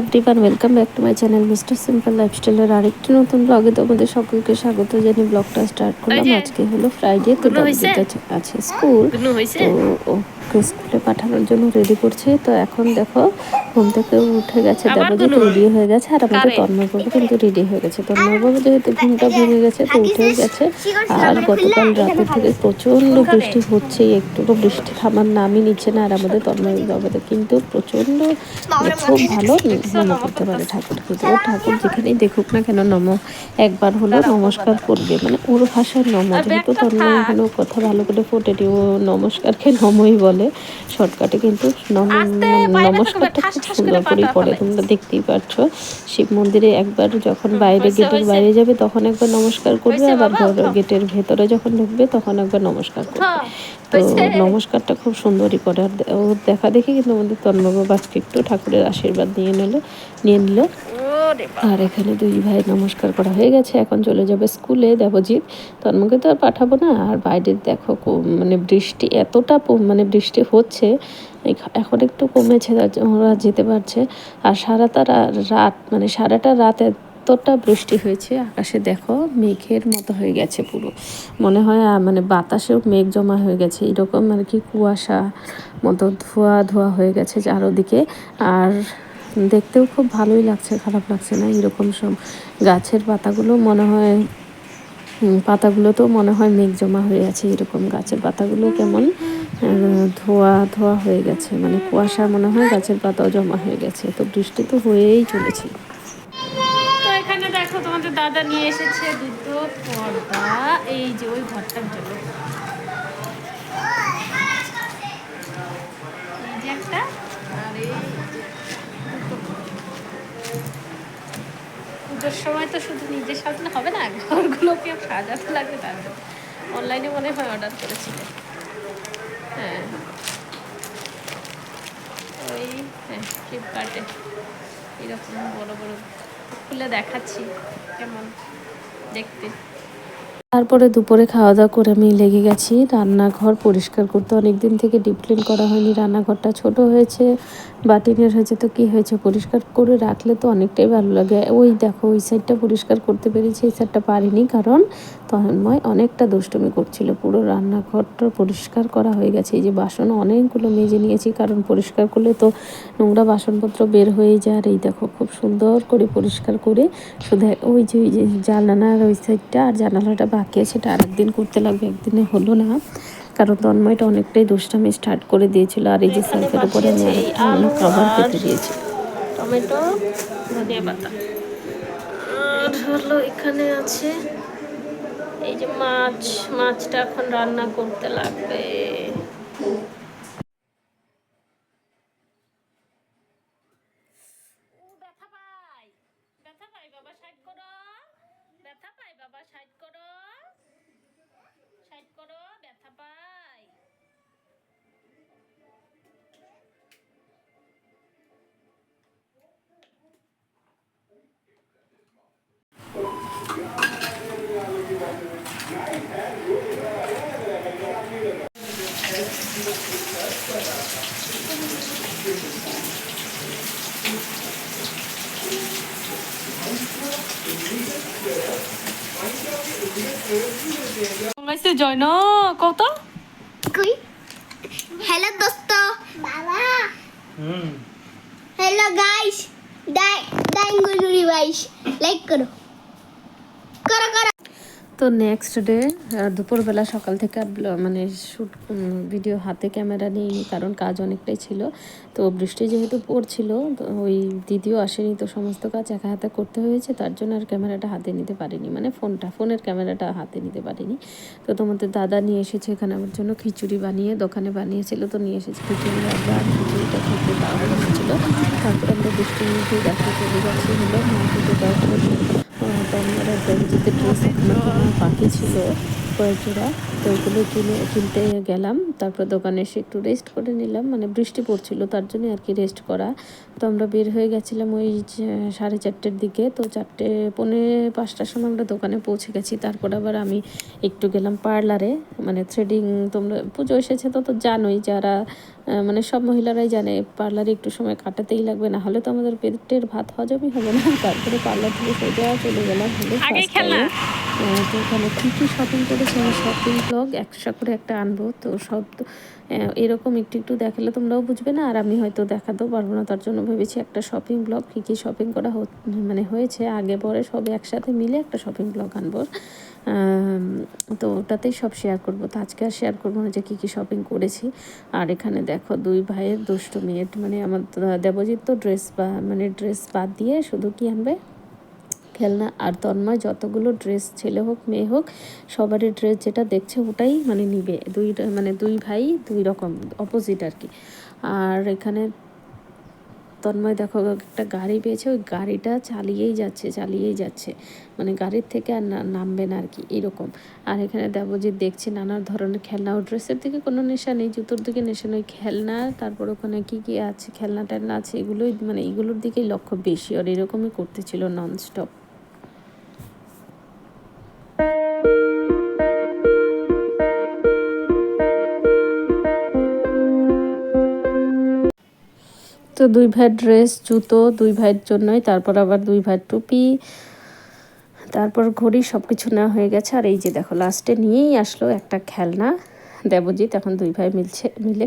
Everyone welcome back to my channel mister simple লাইফস্টাইলের আরেকটি নতুন ব্লগে তোমাদের সকলকে স্বাগত। জানিয়ে ব্লগটা স্টার্ট করলাম। আজকে হলো ফ্রাইডে তো আছে স্কুল? তো ওকে স্কুলে পাঠানোর জন্য রেডি করছি। তো এখন দেখো ঘুম থেকে উঠে গেছে যে রেডি হয়ে গেছে আর আমাদের? তন্ময়বাবু কিন্তু রেডি হয়ে গেছে। তন্ময়বাবু যেহেতু ঘুমটা ভেঙে গেছে তো উঠেও গেছে। আর গতকাল রাতে থেকে প্রচণ্ড বৃষ্টি হচ্ছে একটু তো বৃষ্টি থামার নামই নিচ্ছে না আর আমাদের তন্ময় বাবাদের কিন্তু প্রচণ্ড মানে খুব ভালো নম করতে পারে ঠাকুর তো ও ঠাকুর যেখানেই দেখুক না কেন নম। একবার হলো নমস্কার করবে মানে ওর ভাষায় নম। যেহেতু তন্ময় এখনও কথা ভালো করে ফোটেনি ও নমস্কারকে নমই বলে। শর্টকাটে কিন্তু নম নমস্কারটা খুব সুন্দর করে করেই পড়ে তোমরা দেখতেই পাচ্ছ শিব মন্দিরে একবার যখন বাইরে গেটের বাইরে যাবে তখন একবার নমস্কার করবে আবার গেটের ভেতরে যখন ঢুকবে তখন একবার নমস্কার করবে। তো নমস্কারটা খুব সুন্দরই করে। আর ওর দেখা দেখি কিন্তু আমাদের তন্মবাবু আজকে একটু ঠাকুরের আশীর্বাদ নিয়ে নিল নিয়ে নিল। আর এখানে দুই ভাই নমস্কার করা হয়ে গেছে, এখন চলে যাবে স্কুলে দেবজিৎ। তন্মকে তো আর পাঠাবো না, আর বাইরে দেখো মানে বৃষ্টি এতটা মানে বৃষ্টি হচ্ছে এখন একটু কমেছে ওরা যেতে পারছে। আর সারাটা রাত মানে সারাটা রাত এতটা বৃষ্টি হয়েছে, আকাশে দেখো মেঘের মতো হয়ে গেছে পুরো। মনে হয় মানে বাতাসেও মেঘ জমা হয়ে গেছে, এরকম আর কি কুয়াশা মতো ধোয়া ধোয়া হয়ে গেছে চারোদিকে। আর দেখতেও খুব ভালোই লাগছে, খারাপ লাগছে না এরকম সব গাছের পাতাগুলো মনে হয় পাতাগুলোতেও মনে হয় মেঘ জমা হয়ে আছে এরকম গাছের পাতাগুলো কেমন ধোয়া ধোয়া হয়ে গেছে মানে কুয়াশা মনে হয় গাছের পাতাও জমা হয়ে গেছে, তো বৃষ্টি তো হয়েই চলেছে। দাদা নিয়ে এসেছে দুটো পর্দা, এই যে ওই ঘরটার জন্য। সময় তো শুধু নিজের সাজলে হবে না, ঘরগুলোকে সাজাতে লাগবে তার অনলাইনে মনে হয় অর্ডার করেছিলে। হ্যাঁ। ওই হ্যাঁ ফ্লিপকার্টে এরকম বড় বড় খুলে দেখাচ্ছি, কেমন দেখতে। তারপরে দুপুরে খাওয়া দাওয়া করে আমি লেগে গেছি। রান্নাঘর পরিষ্কার করতে অনেক দিন থেকে ডিপ ক্লিন করা হয়নি। রান্নাঘরটা ছোট হয়েছে, বাটিনের হয়েছে, তো কী হয়েছে পরিষ্কার করে রাখলে তো অনেকটাই ভালো লাগে। ওই দেখো, ওই সাইডটা পরিষ্কার করতে পেরেছি, এই সাইডটা পারিনি কারণ তন্ময় অনেকটা দুষ্টুমি করছিল। পুরো রান্নাঘরটা পরিষ্কার করা হয়ে গেছে। এই যে বাসন অনেকগুলো মেজে নিয়েছি কারণ পরিষ্কার করলে তো নোংরা বাসনপত্র বের হয়ে যায়। আর এই দেখো খুব সুন্দর করে পরিষ্কার করে শুধু ওই যে ওই যে জানালার ওই সাইডটা আর জানালাটা বাকি আছে। সেটা আরেকদিন করতে লাগবে একদিনে হলো না। কারণ তন্ময়টা অনেকটাই দুষ্টামি স্টার্ট করে দিয়েছিল। আর এই যে সেলফের উপরে আমি আরেকটা পেতে দিয়েছি। টমেটো ধনিয়া পাতা। আর হলো এখানে আছে এই যে মাছ মাছটা এখন রান্না করতে লাগবে। ও, ব্যথা পাই বাবা সাইড করো ব্যথা পাই বাবা সাইড করো সাইড করো ব্যথা পাই মঙ্গাইছে জয়ন কত कोई তো নেক্সট ডে দুপুরবেলা সকাল থেকে আর মানে শ্যুট ভিডিও হাতে ক্যামেরা নিইনি, কারণ কাজ অনেকটাই ছিল। তো বৃষ্টি যেহেতু পড়ছিল ওই দিদিও আসেনি, তো সমস্ত কাজ একা হাতে করতে হয়েছে, তার জন্য আর ক্যামেরাটা হাতে নিতে পারিনি। মানে ফোনটা, ফোনের ক্যামেরাটা হাতে নিতে পারিনি। তো তোমাদের দাদা নিয়ে এসেছে এখানে আমার জন্য খিচুড়ি বানিয়ে, দোকানে বানিয়েছিল, তো নিয়ে এসেছে খিচুড়ি আমরা খিচুড়িটা খেতে হয়েছিল। তারপরে আমরা বৃষ্টির মধ্যে দেখো চলে যাচ্ছি হলো তন্ময় আর দেবজিতের ড্রেস বাকি ছিল কয়েক জোড়া তো ওগুলো কিনে, কিনতে গেলাম। তারপর দোকানে এসে একটু রেস্ট করে নিলাম। মানে বৃষ্টি পড়ছিল, তার জন্য আর কি রেস্ট করা। তো আমরা বের হয়ে গেছিলাম ওই সাড়ে চারটের দিকে। তো চারটে, পৌনে পাঁচটার সময় আমরা দোকানে পৌঁছে গেছি। তারপর আবার আমি একটু গেলাম পার্লারে মানে থ্রেডিং তোমরা, পুজো এসেছে তো তো জানোই যারা মানে সব মহিলারাই জানে পার্লারে একটু সময় কাটাতেই লাগবে না হলে তো আমাদের পেটের ভাত হজমই হবে না। তারপরে পার্লার থেকে সোজা চলে গেলাম তো ওখানে কী কী শপিং করেছি? আমি শপিং ব্লগ একশো করে একটা আনব। তো সব এরকম একটু একটু দেখালে তোমরাও বুঝবে না আর আমি হয়তো দেখাতেও পারব না। তার জন্য ভেবেছি একটা শপিং ব্লগ কী কী শপিং করা মানে হয়েছে আগে পরে সব একসাথে মিলে একটা শপিং ব্লগ আনব। তো ওটাতেই সব শেয়ার করব। তো আজকে আর শেয়ার করব না যে কী কী শপিং করেছি। আর এখানে দেখো, দুই ভাইয়ের দুষ্টু মেয়ে। মানে আমার দেবজিৎ তো ড্রেস বা মানে ড্রেস বাদ দিয়ে শুধু কি আনবে? খেলনা আর তন্ময়, যতগুলো ড্রেস ছেলে হোক, মেয়ে হোক, সবারই ড্রেস যেটা দেখছে ওটাই মানে নিবে। দুই মানে দুই ভাই, দুই রকম অপোজিট আর কি। আর এখানে তন্ময়, দেখো, একটা গাড়ি পেয়েছে, ওই গাড়িটা চালিয়েই যাচ্ছে চালিয়েই যাচ্ছে। মানে গাড়ির থেকে আর নামবে না আর কি, এরকম। আর এখানে দেবজিৎ দেখছি নানা ধরনের খেলনা ও ড্রেসের দিকে কোনো নেশা নেই, জুতোর দিকে নেশা নেই, খেলনা, তারপর ওখানে কি কি আছে খেলনা টেলনা আছে, এগুলোই মানে এগুলোর দিকেই লক্ষ্য বেশি। আর এরকমই করতেছিল ননস্টপ তো দুই ভাইয়ের ড্রেস, জুতো দুই ভাইয়ের জন্যই, তারপর আবার দুই ভাই টুপি, তারপর ঘড়ি সব কিছু নেওয়া হয়ে গেছে। আর এই যে দেখো লাস্টে নিয়েই আসলো একটা খেলনা। দেবজিৎ, এখন দুই ভাই মিলছে, মিলে